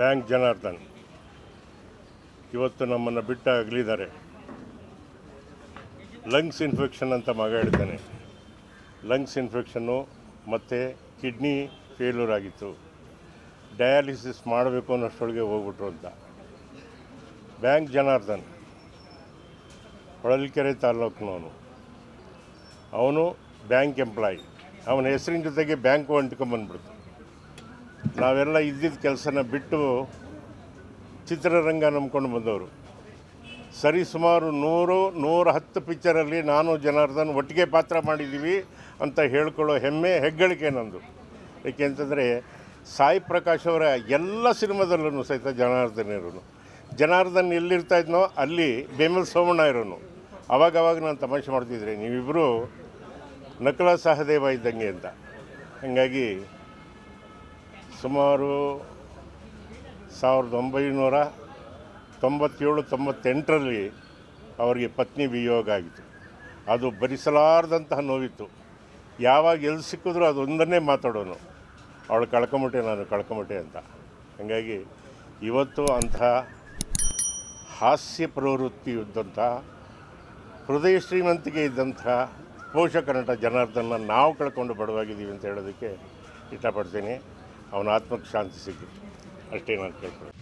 Bank Janardhan, ಇವತ್ತು ನಮ್ಮನ್ನು ಬಿಟ್ಟ ಅಗಲಿದ್ದಾರೆ ಲಂಗ್ಸ್ ಇನ್ಫೆಕ್ಷನ್ ಅಂತ ಮಗ ಹೇಳಿದ್ದಾನೆ. ಲಂಗ್ಸ್ ಇನ್ಫೆಕ್ಷನ್ನು ಮತ್ತು ಕಿಡ್ನಿ ಫೇಲ್ಯೂರ್ ಆಗಿತ್ತು. ಡಯಾಲಿಸಿಸ್ ಮಾಡಬೇಕು ಅನ್ನೋಷ್ಟೊಳಗೆ ಹೋಗ್ಬಿಟ್ರು ಅಂತ. ಬ್ಯಾಂಕ್ ಜನಾರ್ದನ್, ಹೊಳಲ್ಕೆರೆ ತಾಲೂಕಿನವನು ಅವನು ಬ್ಯಾಂಕ್ ಎಂಪ್ಲಾಯಿ. ಅವನ ಹೆಸರಿನ ಜೊತೆಗೆ ಬ್ಯಾಂಕು ಅಂಟ್ಕೊಂಬಂದ್ಬಿಡ್ತು ನಾವೆಲ್ಲ ಇದ್ದಿದ್ದ ಕೆಲಸನ ಬಿಟ್ಟು ಚಿತ್ರರಂಗ ನಂಬ್ಕೊಂಡು ಬಂದವರು. ಸರಿ ಸುಮಾರು ನೂರು, ನೂರ ಹತ್ತು ಪಿಕ್ಚರಲ್ಲಿ ನಾನು ಜನಾರ್ದನ್ ಒಟ್ಟಿಗೆ ಪಾತ್ರ ಮಾಡಿದ್ದೀವಿ ಅಂತ ಹೇಳ್ಕೊಳ್ಳೋ ಹೆಮ್ಮೆ, ಹೆಗ್ಗಳಿಕೆ ನಂದು. ಏಕೆಂತಂದರೆ ಸಾಯಿ ಪ್ರಕಾಶ್ ಅವರ ಎಲ್ಲ ಸಿನಿಮಾದಲ್ಲೂ ಸಹಿತ ಜನಾರ್ದನ್ ಇರೋನು. ಜನಾರ್ದನ್ ಎಲ್ಲಿರ್ತಾ ಇದ್ನೋ ಅಲ್ಲಿ ಬೇಮಲ್ ಸೋಮಣ್ಣ ಇರೋನು. ಅವಾಗವಾಗ ಅವಾಗ ನಾನು ತಮಾಷೆ ಮಾಡ್ತಿದ್ರೆ ನೀವಿಬ್ಬರು ನಕಲ ಸಹದೇವ ಇದ್ದಂಗೆ ಅಂತ. ಹಾಗಾಗಿ ಸುಮಾರು ಸಾವಿರದ ಒಂಬೈನೂರ ತೊಂಬತ್ತೇಳು, ತೊಂಬತ್ತೆಂಟರಲ್ಲಿ ಅವರಿಗೆ ಪತ್ನಿ ವಿಯೋಗ ಆಗಿತ್ತು. ಅದು ಭರಿಸಲಾರ್ದಂತಹ ನೋವಿತ್ತು. ಯಾವಾಗ ಎಲ್ಲಿ ಸಿಕ್ಕಿದ್ರೂ ಅದೊಂದನ್ನೇ ಮಾತಾಡೋನು. ಅವಳು ಕಳ್ಕೊಂಬಿಟ್ಟೆ, ನಾನು ಕಳ್ಕೊಂಬಿಟ್ಟೆ ಅಂತ. ಹಾಗಾಗಿ ಇವತ್ತು ಅಂತಹ ಹಾಸ್ಯ ಪ್ರವೃತ್ತಿ ಇದ್ದಂಥ, ಹೃದಯ ಶ್ರೀಮಂತಿಕೆ ಇದ್ದಂಥ ಪೋಷಕ ನಟ ಜನಾರ್ದನ್ನ ನಾವು ಕಳ್ಕೊಂಡು ಬಡವಾಗಿದ್ದೀವಿ ಅಂತ ಹೇಳೋದಕ್ಕೆ ಇಷ್ಟಪಡ್ತೀನಿ. ಅವನ ಆತ್ಮಕ್ಕೆ ಶಾಂತಿ ಸಿಗುತ್ತೆ. ಅಷ್ಟೇ ನಾನು ಕೇಳ್ಕೊಳ್ತೀನಿ